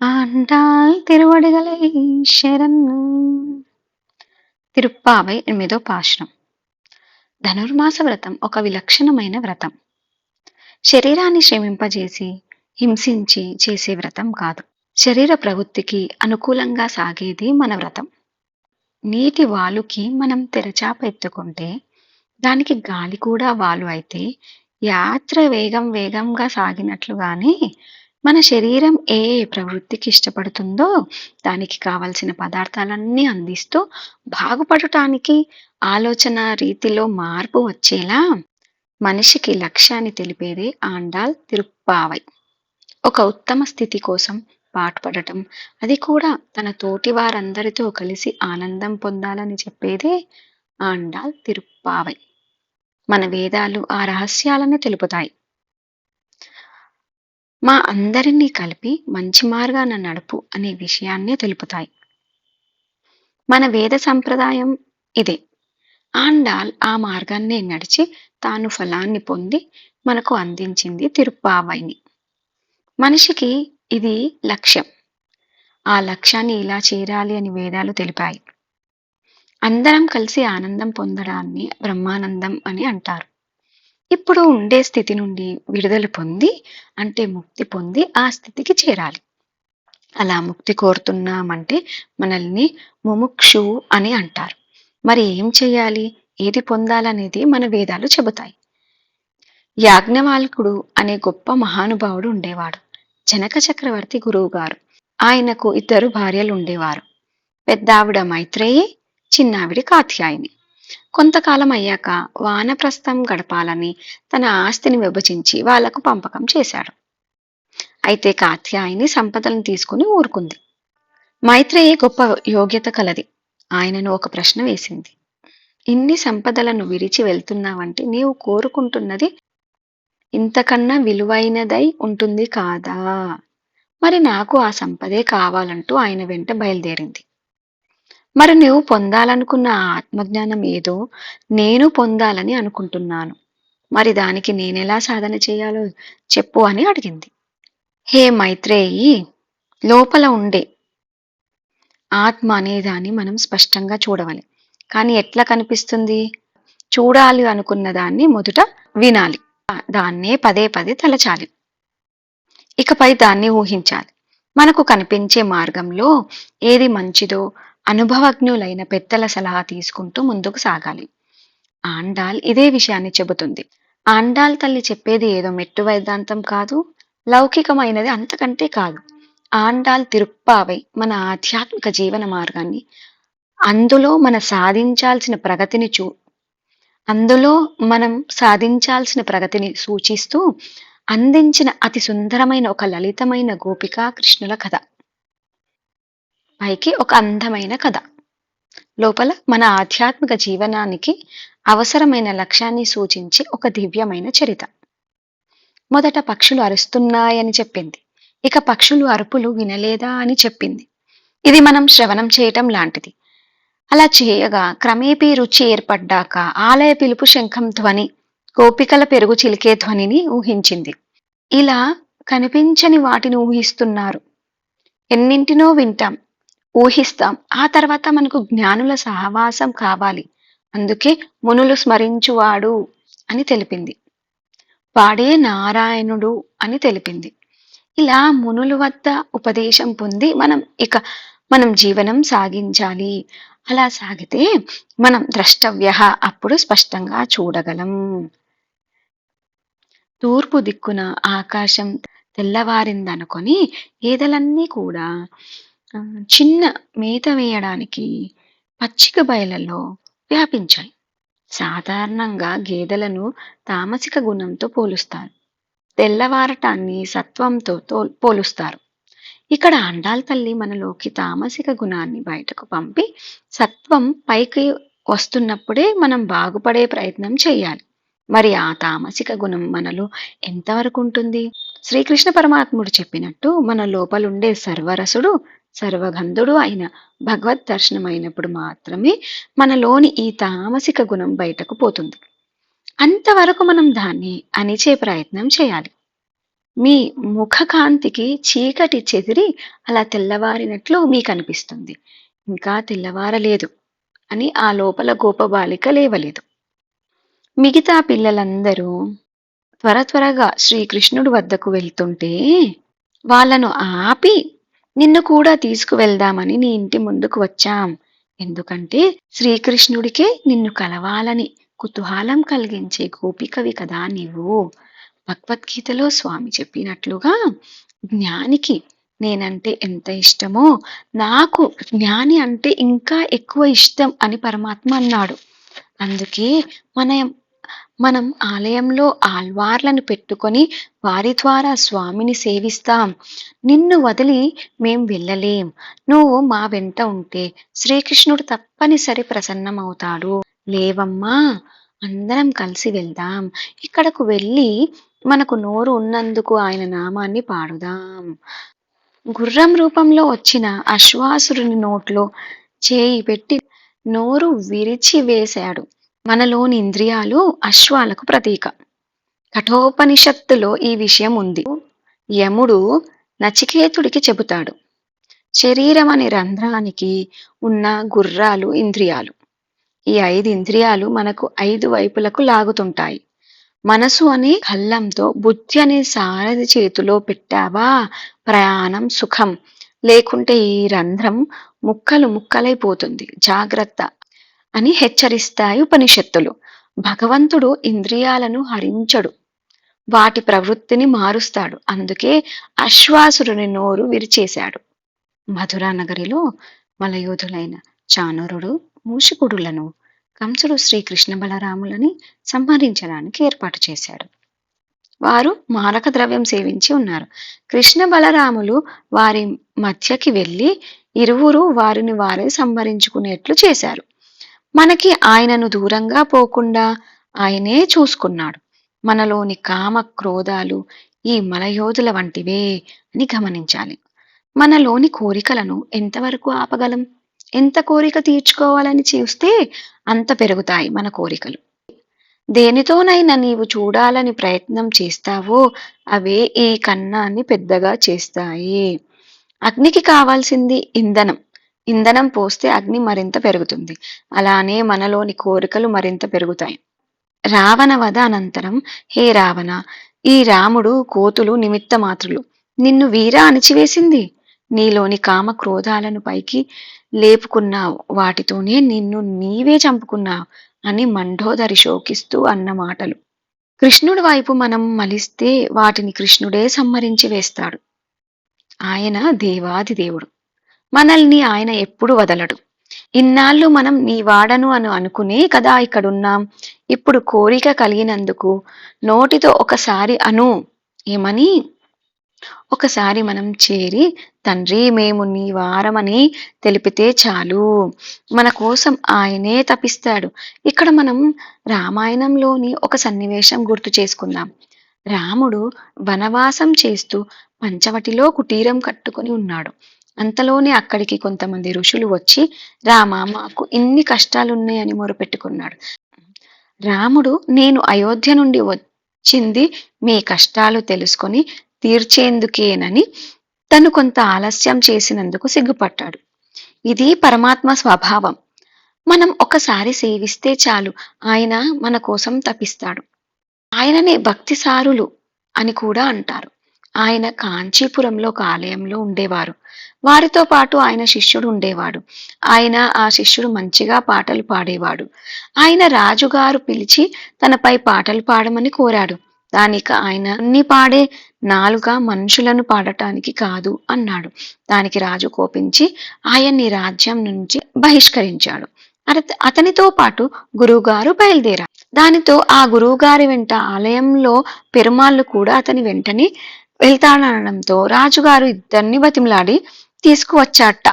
ఆండాల్ తిరువడిగలై శరణ్ తిరుప్పావై ఎనిమిదో పాశ్రం ధనుర్మాస వ్రతం ఒక విలక్షణమైన వ్రతం శరీరాన్ని శ్రమింపజేసి హింసించి చేసే వ్రతం కాదు. శరీర ప్రవృత్తికి అనుకూలంగా సాగేది మన వ్రతం. నీటి వాలుకి మనం తెరచాప ఎత్తుకుంటే దానికి గాలి కూడా వాలు అయితే యాత్ర వేగం వేగంగా సాగినట్లుగానే మన శరీరం ఏ ఏ ప్రవృత్తికి ఇష్టపడుతుందో దానికి కావలసిన పదార్థాలన్నీ అందిస్తూ బాగుపడటానికి ఆలోచన రీతిలో మార్పు వచ్చేలా మనిషికి లక్ష్యాన్ని తెలిపేదే ఆండాల్ తిరుప్పావై. ఒక ఉత్తమ స్థితి కోసం పాటుపడటం అది కూడా తన తోటి వారందరితో కలిసి ఆనందం పొందాలని చెప్పేదే ఆండాల్ తిరుప్పావై. మన వేదాలు ఆ రహస్యాలను తెలుపుతాయి. మా అందరినీ కలిపి మంచి మార్గాన నడుపు అనే విషయాన్నే తెలుపుతాయి. మన వేద సంప్రదాయం ఇదే. ఆండాల్ ఆ మార్గాన్నే నడిచి తాను ఫలాన్ని పొంది మనకు అందించింది తిరుప్పావైని. మనిషికి ఇది లక్ష్యం. ఆ లక్ష్యాన్ని ఇలా చేరాలి అని వేదాలు తెలిపాయి. అందరం కలిసి ఆనందం పొందడాన్ని బ్రహ్మానందం అని అంటారు. ఇప్పుడు ఉండే స్థితి నుండి విడుదల పొంది అంటే ముక్తి పొంది ఆ స్థితికి చేరాలి. అలా ముక్తి కోరుతున్నామంటే మనల్ని ముముక్షు అని అంటారు. మరి ఏం చేయాలి? ఏది పొందాలనేది మన వేదాలు చెబుతాయి. యాజ్ఞవాల్కుడు అనే గొప్ప మహానుభావుడు ఉండేవాడు. జనక చక్రవర్తి గురువు గారు ఆయనకు ఇద్దరు భార్యలు ఉండేవారు. పెద్దావిడ మైత్రేయి చిన్నావిడి కాత్యాయిని. కొంతకాలం అయ్యాక వానప్రస్థం గడపాలని తన ఆస్తిని విభజించి వాళ్ళకు పంపకం చేశాడు. అయితే కాత్యాయని సంపదలను తీసుకుని ఊరుకుంది. మైత్రేయి గొప్ప యోగ్యత కలది. ఆయనను ఒక ప్రశ్న వేసింది. ఇన్ని సంపదలను విరిచి వెళ్తున్నావంటే నీవు కోరుకుంటున్నది ఇంతకన్నా విలువైనదై ఉంటుంది కాదా? మరి నాకు ఆ సంపదే కావాలంటూ ఆయన వెంట బయలుదేరింది. మరి నువ్వు పొందాలనుకున్న ఆత్మజ్ఞానం ఏదో నేను పొందాలని అనుకుంటున్నాను. మరి దానికి నేనెలా సాధన చేయాలో చెప్పు అని అడిగింది. హే మైత్రేయి లోపల ఉండే ఆత్మ అనేదాన్ని మనం స్పష్టంగా చూడవాలి. కానీ ఎట్లా కనిపిస్తుంది? చూడాలి అనుకున్న దాన్ని మొదట వినాలి. దాన్నే పదే పదే తలచాలి. ఇకపై దాన్ని ఊహించాలి. మనకు కనిపించే మార్గంలో ఏది మంచిదో అనుభవజ్ఞులైన పెద్దల సలహా తీసుకుంటూ ముందుకు సాగాలి. ఆండాల్ ఇదే విషయాన్ని చెబుతుంది. ఆండాల్ తల్లి చెప్పేది ఏదో మెట్టు వేదాంతం కాదు లౌకికమైనది అంతకంటే కాదు. ఆండాల్ తిరుప్పావై మన ఆధ్యాత్మిక జీవన మార్గాన్ని అందులో మన సాధించాల్సిన ప్రగతిని చూ అందులో మనం సాధించాల్సిన ప్రగతిని సూచిస్తూ అందించిన అతి సుందరమైన ఒక లలితమైన గోపికా కృష్ణుల కథ. పైకి ఒక అందమైన కథ. లోపల మన ఆధ్యాత్మిక జీవనానికి అవసరమైన లక్ష్యాన్ని సూచించే ఒక దివ్యమైన చరిత. మొదట పక్షులు అరుస్తున్నాయని చెప్పింది. ఇక పక్షులు అరుపులు వినలేదా అని చెప్పింది. ఇది మనం శ్రవణం చేయటం లాంటిది. అలా చేయగా క్రమేపీ రుచి ఏర్పడ్డాక ఆలయ పిలుపు శంఖం ధ్వని గోపికల పెరుగు చిలికే ధ్వనిని ఊహించింది. ఇలా కనిపించని వాటిని ఊహిస్తున్నారు. ఎన్నింటినో వింటాం. ఊహిస్తాం. ఆ తర్వాత మనకు జ్ఞానుల సహవాసం కావాలి. అందుకే మునులు స్మరించువాడు అని తెలిపింది. వాడే నారాయణుడు అని తెలిపింది. ఇలా మునుల వద్ద ఉపదేశం పొంది మనం ఇక మనం జీవనం సాగించాలి. అలా సాగితే మనం ద్రష్టవ్య అప్పుడు స్పష్టంగా చూడగలం. తూర్పు దిక్కున ఆకాశం తెల్లవారిందనుకొని ఈదలన్నీ కూడా చిన్న మేత వేయడానికి పచ్చిక బయలలో వ్యాపించాయి. సాధారణంగా గేదెలను తామసిక గుణంతో పోలుస్తారు. తెల్లవారటాన్ని సత్వంతో పోలుస్తారు. ఇక్కడ అండాల తల్లి మనలోకి తామసిక గుణాన్ని బయటకు పంపి సత్వం పైకి వస్తున్నప్పుడే మనం బాగుపడే ప్రయత్నం చేయాలి. మరి ఆ తామసిక గుణం మనలో ఎంతవరకు ఉంటుంది? శ్రీకృష్ణ పరమాత్ముడు చెప్పినట్టు మన లోపలుండే సర్వరసుడు సర్వగంధుడు అయిన భగవద్ దర్శనం అయినప్పుడు మాత్రమే మనలోని ఈ తామసిక గుణం బయటకు పోతుంది. అంతవరకు మనం దాన్ని అణిచే ప్రయత్నం చేయాలి. మీ ముఖకాంతికి చీకటి చెదిరి అలా తెల్లవారినట్లు మీకు అనిపిస్తుంది ఇంకా తెల్లవారలేదు అని ఆ లోపల గోపబాలిక లేవలేదు. మిగతా పిల్లలందరూ త్వర త్వరగా శ్రీకృష్ణుడి వద్దకు వెళ్తుంటే వాళ్ళను ఆపి నిన్ను కూడా తీసుకువెళ్దామని నీ ఇంటి ముందుకు వచ్చాం. ఎందుకంటే శ్రీకృష్ణుడికే నిన్ను కలవాలని కుతూహలం కలిగించే గోపికవి కదా నీవు. భగవద్గీతలో స్వామి చెప్పినట్లుగా జ్ఞానికి నేనంటే ఎంత ఇష్టమో నాకు జ్ఞాని అంటే ఇంకా ఎక్కువ ఇష్టం అని పరమాత్మ అన్నాడు. అందుకే మన మనం ఆలయంలో ఆల్వార్లను పెట్టుకొని వారి ద్వారా స్వామిని సేవిస్తాం. నిన్ను వదిలి మేం వెళ్ళలేం. నువ్వు మా వెంట ఉంటే శ్రీకృష్ణుడు తప్పనిసరి ప్రసన్నమవుతాడు. లేవమ్మా అందరం కలిసి వెళ్దాం. ఇక్కడకు వెళ్ళి మనకు నోరు ఉన్నందుకు ఆయన నామాన్ని పాడుదాం. గుర్రం రూపంలో వచ్చిన అశ్వాసురుని నోట్లో చేయి పెట్టి నోరు విరిచి వేశాడు. మనలోని ఇంద్రియాలు అశ్వాలకు ప్రతీక. కఠోపనిషత్తులో ఈ విషయం ఉంది. యముడు నచికేతుడికి చెబుతాడు. శరీరం అనే రంధ్రానికి ఉన్న గుర్రాలు ఇంద్రియాలు. ఈ ఐదు ఇంద్రియాలు మనకు ఐదు వైపులకు లాగుతుంటాయి. మనసు అనే కళ్ళంతో బుద్ధి అనే సారథి చేతిలో పెట్టావా? ప్రయాణం సుఖం. లేకుంటే ఈ రంధ్రం ముక్కలు ముక్కలైపోతుంది. జాగ్రత్త. అని హెచ్చరిస్తాయి ఉపనిషత్తులు. భగవంతుడు ఇంద్రియాలను హరించడు. వాటి ప్రవృత్తిని మారుస్తాడు. అందుకే అశ్వాసురుని నోరు విరిచేశాడు. మధురా నగరిలో మలయోధులైన చానురుడు మూషికుడులను కంసుడు శ్రీకృష్ణ బలరాములని సంహరించడానికి ఏర్పాటు చేశాడు. వారు మారక ద్రవ్యం సేవించి ఉన్నారు. కృష్ణ బలరాములు వారి మధ్యకి వెళ్ళి ఇరువురు వారిని వారే సంహరించుకునేట్లు చేశారు. మనకి ఆయనను దూరంగా పోకుండా ఆయనే చూసుకున్నాడు. మనలోని కామ క్రోధాలు ఈ మలయోధుల వంటివే అని గమనించాలి. మనలోని కోరికలను ఎంతవరకు ఆపగలం? ఎంత కోరిక తీర్చుకోవాలని చూస్తే అంత పెరుగుతాయి మన కోరికలు. దేనితోనైనా నీవు చూడాలని ప్రయత్నం చేస్తావో అవే ఈ కన్నాన్ని పెద్దగా చేస్తాయి. అగ్నికి కావాల్సింది ఇంధనం. ఇంధనం పోస్తే అగ్ని మరింత పెరుగుతుంది. అలానే మనలోని కోరికలు మరింత పెరుగుతాయి. రావణ వధ అనంతరం హే రావణ ఈ రాముడు కోతులు నిమిత్త మాత్రులు. నిన్ను వీరా అణిచివేసింది? నీలోని కామ క్రోధాలను పైకి లేపుకున్నావు. వాటితోనే నిన్ను నీవే చంపుకున్నావు అని మండోదరి శోకిస్తూ అన్న మాటలు. కృష్ణుడి వైపు మనం మలిస్తే వాటిని కృష్ణుడే సంహరించి వేస్తాడు. ఆయన దేవాది దేవుడు. మనల్ని ఆయన ఎప్పుడు వదలడు. ఇన్నాళ్ళు మనం నీ వాడను అని అనుకునే కదా ఇక్కడున్నాం. ఇప్పుడు కోరిక కలిగినందుకు నోటితో ఒకసారి అను. ఏమని? ఒకసారి మనం చేరి తండ్రి మేము నీ వారమని తెలిపితే చాలు. మన కోసం ఆయనే తపిస్తాడు. ఇక్కడ మనం రామాయణంలోని ఒక సన్నివేశం గుర్తు చేసుకుందాం. రాముడు వనవాసం చేస్తూ పంచవటిలో కుటీరం కట్టుకొని ఉన్నాడు. అంతలోనే అక్కడికి కొంతమంది ఋషులు వచ్చి రామ మాకు ఇన్ని కష్టాలున్నాయని మొరపెట్టుకున్నాడు. రాముడు నేను అయోధ్య నుండి వచ్చింది మీ కష్టాలు తెలుసుకొని తీర్చేందుకేనని తను కొంత ఆలస్యం చేసినందుకు సిగ్గుపడ్డాడు. ఇది పరమాత్మ స్వభావం. మనం ఒకసారి సేవిస్తే చాలు. ఆయన మన కోసం తపిస్తాడు. ఆయననే భక్తిసారులు అని కూడా అంటారు. ఆయన కాంచీపురంలో ఒక ఆలయంలో ఉండేవారు. వారితో పాటు ఆయన శిష్యుడు ఉండేవాడు. ఆయన ఆ శిష్యుడు మంచిగా పాటలు పాడేవాడు. ఆయన రాజుగారు పిలిచి తనపై పాటలు పాడమని కోరాడు. దానికి ఆయన అన్ని పాడే నాలుగా మనుషులను పాడటానికి కాదు అన్నాడు. దానికి రాజు కోపించి ఆయన్ని రాజ్యం నుంచి బహిష్కరించాడు. అతనితో పాటు గురువుగారు బయలుదేరారు. దానితో ఆ గురువుగారి వెంట ఆలయంలో పెరుమాళ్ళు కూడా అతని వెంటనే వెళ్తానడంతో రాజుగారు ఇద్దరిని బతిమలాడి తీసుకువచ్చాట.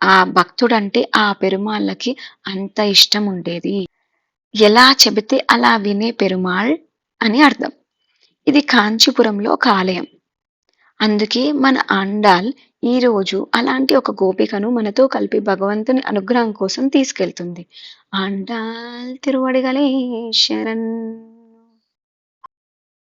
ఆ భక్తుడంటే ఆ పెరుమాళ్ళకి అంత ఇష్టం ఉండేది ఎలా చెబితే అలా వినే పెరుమాళ్ అని అర్థం. ఇది కాంచీపురంలో ఒక ఆలయం. అందుకే మన ఆండాల్ ఈ రోజు అలాంటి ఒక గోపికను మనతో కలిపి భగవంతుని అనుగ్రహం కోసం తీసుకెళ్తుంది. ఆండాల్ తిరువడిగలే శరణ్.